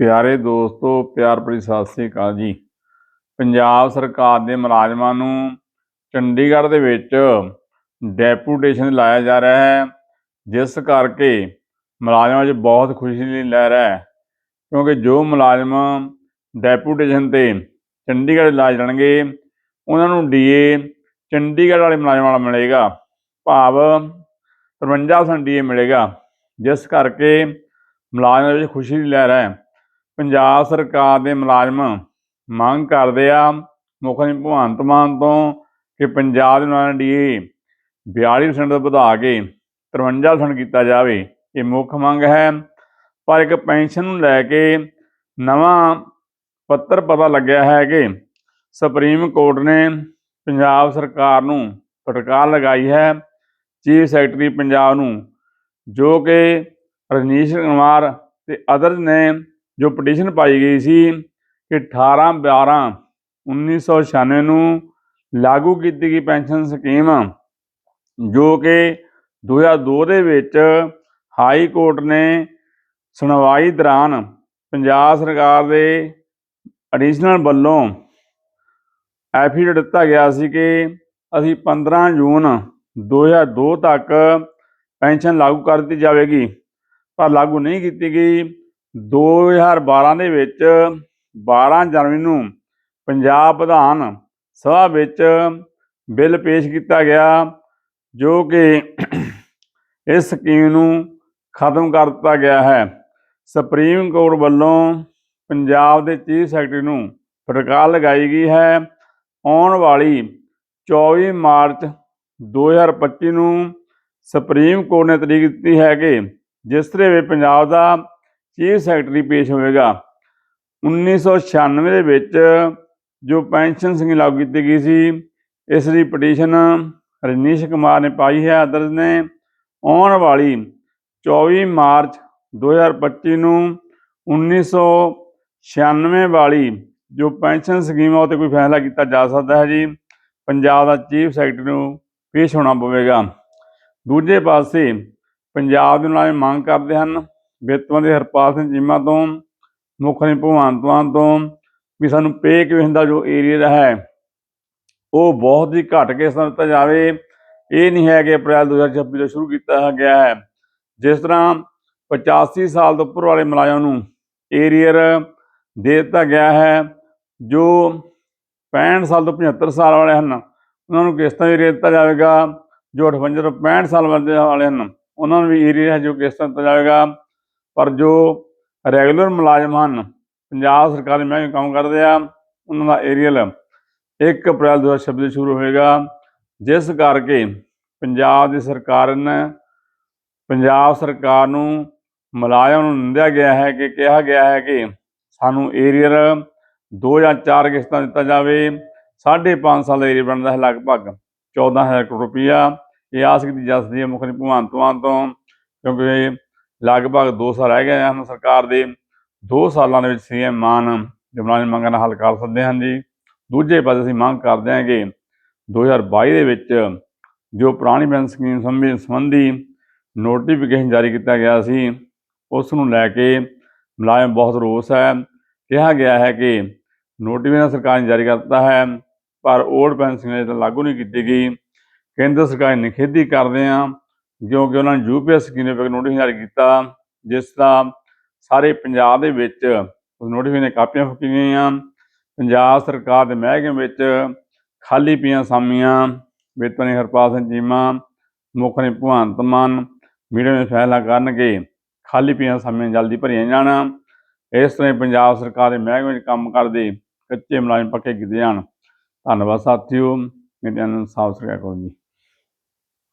ਪਿਆਰੇ ਦੋਸਤੋ, ਪਿਆਰ ਭਰੀ ਸਤਿ ਸ੍ਰੀ ਅਕਾਲ ਜੀ। ਪੰਜਾਬ ਸਰਕਾਰ ਦੇ ਮੁਲਾਜ਼ਮਾਂ ਨੂੰ ਚੰਡੀਗੜ੍ਹ ਦੇ ਵਿੱਚ ਡੈਪੂਟੇਸ਼ਨ ਲਾਇਆ ਜਾ ਰਿਹਾ ਹੈ, ਜਿਸ ਕਰਕੇ ਮੁਲਾਜ਼ਮਾਂ 'ਚ ਬਹੁਤ ਖੁਸ਼ੀ ਲੈ ਰਿਹਾ ਹੈ, ਕਿਉਂਕਿ ਜੋ ਮੁਲਾਜ਼ਮ ਡੈਪੂਟੇਸ਼ਨ ਤੇ ਚੰਡੀਗੜ੍ਹ ਲਾ ਜਾਣਗੇ ਉਹਨਾਂ ਨੂੰ ਡੀਏ ਚੰਡੀਗੜ੍ਹ ਵਾਲੇ ਮੁਲਾਜ਼ਮਾਂ ਨਾਲ ਮਿਲੇਗਾ, ਭਾਵ 53% ਡੀਏ ਮਿਲੇਗਾ, ਜਿਸ ਕਰਕੇ ਮੁਲਾਜ਼ਮਾਂ ਵਿੱਚ ਖੁਸ਼ੀ ਦੀ ਲਹਿਰ ਹੈ। ਪੰਜਾਬ ਸਰਕਾਰ ਦੇ ਮੁਲਾਜ਼ਮ ਮੰਗ ਕਰਦੇ ਆ, ਮੁੱਖ ਮੰਤਰੀ ਭਗਵੰਤ ਮਾਨ ਤੋਂ, ਕਿ ਪੰਜਾਬ ਦੇ ਨਾਲ ਡੀਏ 42% ਤੋਂ ਵਧਾ ਕੇ 53% ਕੀਤਾ ਜਾਵੇ। ਇਹ ਮੁੱਖ ਮੰਗ ਹੈ। ਪਰ ਇੱਕ ਪੈਨਸ਼ਨ ਨੂੰ ਲੈ ਕੇ ਨਵਾਂ ਪੱਤਰ ਪਤਾ ਲੱਗਿਆ ਹੈ ਕਿ ਸੁਪਰੀਮ ਕੋਰਟ ਨੇ ਪੰਜਾਬ ਸਰਕਾਰ ਨੂੰ ਫਟਕਾਰ ਲਗਾਈ ਹੈ। ਚੀਫ ਸੈਕਟਰੀ ਪੰਜਾਬ ਨੂੰ, ਜੋ ਕਿ ਰਜਨੀਸ਼ ਕੁਮਾਰ ਤੇ ਅਦਰਜ਼ ਨੇ ਜੋ ਪਟੀਸ਼ਨ ਪਾਈ ਗਈ ਸੀ ਕਿ 18 12 1996 ਨੂੰ ਲਾਗੂ ਕੀਤੀ ਗਈ ਪੈਨਸ਼ਨ ਸਕੀਮ, ਜੋ ਕਿ 2002 ਦੇ ਵਿੱਚ ਹਾਈ ਕੋਰਟ ਨੇ ਸੁਣਵਾਈ ਦੌਰਾਨ ਪੰਜਾਬ ਸਰਕਾਰ ਦੇ ਐਡੀਸ਼ਨਲ ਵੱਲੋਂ ਐਫੀਡੇਵਿਟ ਦਿੱਤਾ ਗਿਆ ਸੀ ਕਿ ਅਸੀਂ 15 ਜੂਨ 2002 ਤੱਕ ਪੈਨਸ਼ਨ ਲਾਗੂ ਕਰ ਦਿੱਤੀ ਜਾਵੇਗੀ, ਪਰ ਲਾਗੂ ਨਹੀਂ ਕੀਤੀ ਗਈ। 2012 ਦੇ ਵਿੱਚ 12 ਜਨਵਰੀ ਨੂੰ ਪੰਜਾਬ ਵਿਧਾਨ ਸਭਾ ਵਿੱਚ ਬਿੱਲ ਪੇਸ਼ ਕੀਤਾ ਗਿਆ, ਜੋ ਕਿ ਇਸ ਸਕੀਮ ਨੂੰ ਖਤਮ ਕਰ ਦਿੱਤਾ ਗਿਆ ਹੈ। ਸੁਪਰੀਮ ਕੋਰਟ ਵੱਲੋਂ ਪੰਜਾਬ ਦੇ ਚੀਫ ਸੈਕਟਰੀ ਨੂੰ ਫਟਕਾਰ ਲਗਾਈ ਗਈ ਹੈ। ਆਉਣ ਵਾਲੀ 24 ਮਾਰਚ 2025 ਨੂੰ ਸੁਪਰੀਮ ਕੋਰਟ ਨੇ ਤਰੀਕ ਦਿੱਤੀ ਹੈ ਕਿ ਜਿਸ ਤਰ੍ਹਾਂ ਵੀ ਪੰਜਾਬ ਦਾ ਚੀਫ ਸੈਕਟਰੀ ਪੇਸ਼ ਹੋਵੇਗਾ। 1996 ਦੇ ਵਿੱਚ ਜੋ ਪੈਨਸ਼ਨ ਸਕੀਮ ਲਾਗੂ ਕੀਤੀ ਗਈ ਸੀ, ਇਸ ਦੀ ਪਟੀਸ਼ਨ ਰਜਨੀਸ਼ ਕੁਮਾਰ ਨੇ ਪਾਈ ਹੈ। ਅਦਰਸ ਨੇ ਆਉਣ ਵਾਲੀ 24 ਮਾਰਚ 2025 ਨੂੰ 1996 ਵਾਲੀ ਜੋ ਪੈਨਸ਼ਨ ਸਕੀਮ ਆ ਉਹ ਤੇ ਕੋਈ ਫੈਸਲਾ ਕੀਤਾ ਜਾ ਸਕਦਾ ਹੈ ਜੀ। ਪੰਜਾਬ ਦਾ ਚੀਫ ਸੈਕਟਰੀ ਨੂੰ ਪੇਸ਼ ਹੋਣਾ ਪਵੇਗਾ। ਦੂਜੇ ਪਾਸੇ ਪੰਜਾਬ ਦੇ ਨਾਲ ਮੰਗ ਕਰਦੇ ਹਨ ਵਿੱਤਵਾਂ ਦੇ ਹਰਪਾਲ ਸਿੰਘ ਚੀਮਾ ਤੋਂ, ਮੁੱਖ ਮੰਤਰੀ ਭਗਵੰਤ ਮਾਨ ਤੋਂ, ਵੀ ਸਾਨੂੰ ਪੇ ਕਮਿਸ਼ਨ ਦਾ ਜੋ ਏਰੀਆ ਹੈ। ਉਹ ਬਹੁਤ ਹੀ ਘੱਟ ਕੇ ਦਿੱਤਾ ਜਾਵੇ। ਇਹ ਨਹੀਂ ਹੈ ਕਿ ਅਪ੍ਰੈਲ 2026 ਤੋਂ ਸ਼ੁਰੂ ਕੀਤਾ ਗਿਆ ਹੈ। ਜਿਸ ਤਰ੍ਹਾਂ 85 ਸਾਲ ਤੋਂ ਉੱਪਰ ਵਾਲੇ ਮੁਲਾਜ਼ਮਾਂ ਨੂੰ ਏਰੀਅਰ ਦੇ ਦਿੱਤਾ ਗਿਆ ਹੈ, ਜੋ 65 ਸਾਲ ਤੋਂ 75 ਸਾਲ ਵਾਲੇ ਹਨ, ਉਹਨਾਂ ਨੂੰ ਕਿਸ਼ਤਾਂ ਏਰੀਆ ਦਿੱਤਾ ਜਾਵੇਗਾ। ਜੋ 58 ਤੋਂ 65 ਸਾਲ ਵਾਲੇ ਵਾਲੇ ਹਨ, ਉਹਨਾਂ ਨੂੰ ਵੀ ਏਰੀਅਰ ਹੈ ਜੋ ਕਿਸ਼ਤਾਂ ਦਿੱਤਾ ਜਾਵੇਗਾ। ਪਰ ਜੋ ਰੈਗੂਲਰ ਮੁਲਾਜ਼ਮ ਹਨ, ਪੰਜਾਬ ਸਰਕਾਰ ਮਹਿਕਮੇ ਕੰਮ ਕਰਦੇ ਆ, ਉਹਨਾਂ ਦਾ ਏਰੀਅਲ 1 ਅਪ੍ਰੈਲ 2026 ਤੋਂ ਸ਼ੁਰੂ ਹੋਏਗਾ, ਜਿਸ ਕਰਕੇ ਪੰਜਾਬ ਦੀ ਸਰਕਾਰ ਨੇ, ਪੰਜਾਬ ਸਰਕਾਰ ਨੂੰ ਮੁਲਾਜ਼ਮ ਨੂੰ ਨਿੰਦਿਆ ਗਿਆ ਹੈ ਕਿ, ਕਿਹਾ ਗਿਆ ਹੈ ਕਿ ਸਾਨੂੰ ਏਰੀਅਲ ਦੋ ਜਾਂ ਚਾਰ ਕਿਸ਼ਤਾਂ ਦਿੱਤਾ ਜਾਵੇ 5.5 ਸਾਲ ਦਾ ਏਰੀਆ ਬਣਦਾ ਹੈ, ਲਗਭਗ 14000 ਕਰੋੜ ਰੁਪਈਆ। ਇਹ ਆਸ ਕੀਤੀ ਜਾ ਸਕਦੀ ਹੈ ਮੁੱਖ ਮੰਤਰੀ ਭਗਵੰਤ ਮਾਨ ਤੋਂ, ਕਿਉਂਕਿ ਲਗਭਗ 2 ਸਾਲ ਰਹਿ ਗਏ ਹਨ ਸਰਕਾਰ ਦੇ। 2 ਸਾਲਾਂ ਦੇ ਵਿੱਚ ਸੀਐਮ ਮਾਨ ਜਮਨਾਨੀ ਮੰਗਾਂ ਨਾਲ ਹੱਲ ਕਰ ਸਕਦੇ ਹਨ ਜੀ। ਦੂਜੇ ਪਾਸੇ ਅਸੀਂ ਮੰਗ ਕਰਦੇ ਹਾਂ ਕਿ 2022 ਦੇ ਵਿੱਚ ਜੋ ਪੁਰਾਣੀ ਪੈਨਸ਼ਨ ਸਕੀਮ ਸੰਬੰਧੀ ਨੋਟੀਫਿਕੇਸ਼ਨ ਜਾਰੀ ਕੀਤਾ ਗਿਆ ਸੀ, ਉਸ ਨੂੰ ਲੈ ਕੇ ਮੁਲਾਜ਼ਮ ਬਹੁਤ ਰੋਸ ਹੈ। ਕਿਹਾ ਗਿਆ ਹੈ ਕਿ ਨੋਟੀਫਿਕੇਸ਼ਨ ਸਰਕਾਰ ਨੇ ਜਾਰੀ ਕਰਤਾ ਹੈ, ਪਰ ਓਲਡ ਪੈਨਸ਼ਨ ਅਜੇ ਤੱਕ ਲਾਗੂ ਨਹੀਂ ਕੀਤੀ ਗਈ। ਕੇਂਦਰ ਸਰਕਾਰ ਨਿਖੇਧੀ ਕਰਦੇ ਆ ਕਿਉਂਕਿ ਉਹਨਾਂ ਨੇ ਯੂਪੀਐਸ ਸਕੀਮ ਨੋਟਿਸ ਜਾਰੀ ਕੀਤਾ, ਜਿਸ ਦਾ ਸਾਰੇ ਪੰਜਾਬ ਦੇ ਵਿੱਚ ਨੋਟਿਸ ਨੋਟੀਫਿਕੇਸ਼ਨ ਦੀਆਂ ਕਾਪੀਆਂ ਫੁੱਕੀਆਂ ਗਈਆਂ, ਪੰਜਾਬ ਸਰਕਾਰ ਦੇ ਮਹਿਕਮੇ ਵਿੱਚ ਖਾਲੀ ਪਈਆਂ ਸਾਮੀਆਂ, ਵੇਤਨ ਹਰਪਾਲ ਸਿੰਘ ਚੀਮਾ, ਮੁੱਖ ਨੇ ਭਗਵੰਤ ਮਾਨ, ਮੀਡੀਆ ਵਿੱਚ ਫੈਸਲਾ ਕਰਨਗੇ, ਖਾਲੀ ਪਈਆਂ ਸਾਮੀਆਂ ਜਲਦੀ ਭਰੀਆਂ ਜਾਣ। ਇਸ ਤਰ੍ਹਾਂ ਹੀ ਪੰਜਾਬ ਸਰਕਾਰ ਦੇ ਮਹਿਕਮੇ ਵਿੱਚ ਕੰਮ ਕਰਦੇ ਕੱਚੇ ਮੁਲਾਜ਼ਮ ਪੱਕੇ ਕੀਤੇ ਜਾਣ। ਧੰਨਵਾਦ ਸਾਥੀਓ ਮੇਰੇ ਨੂੰ ਸਾਫ਼ ਸੁਥਰਾ ਕਰੋ ਜੀ।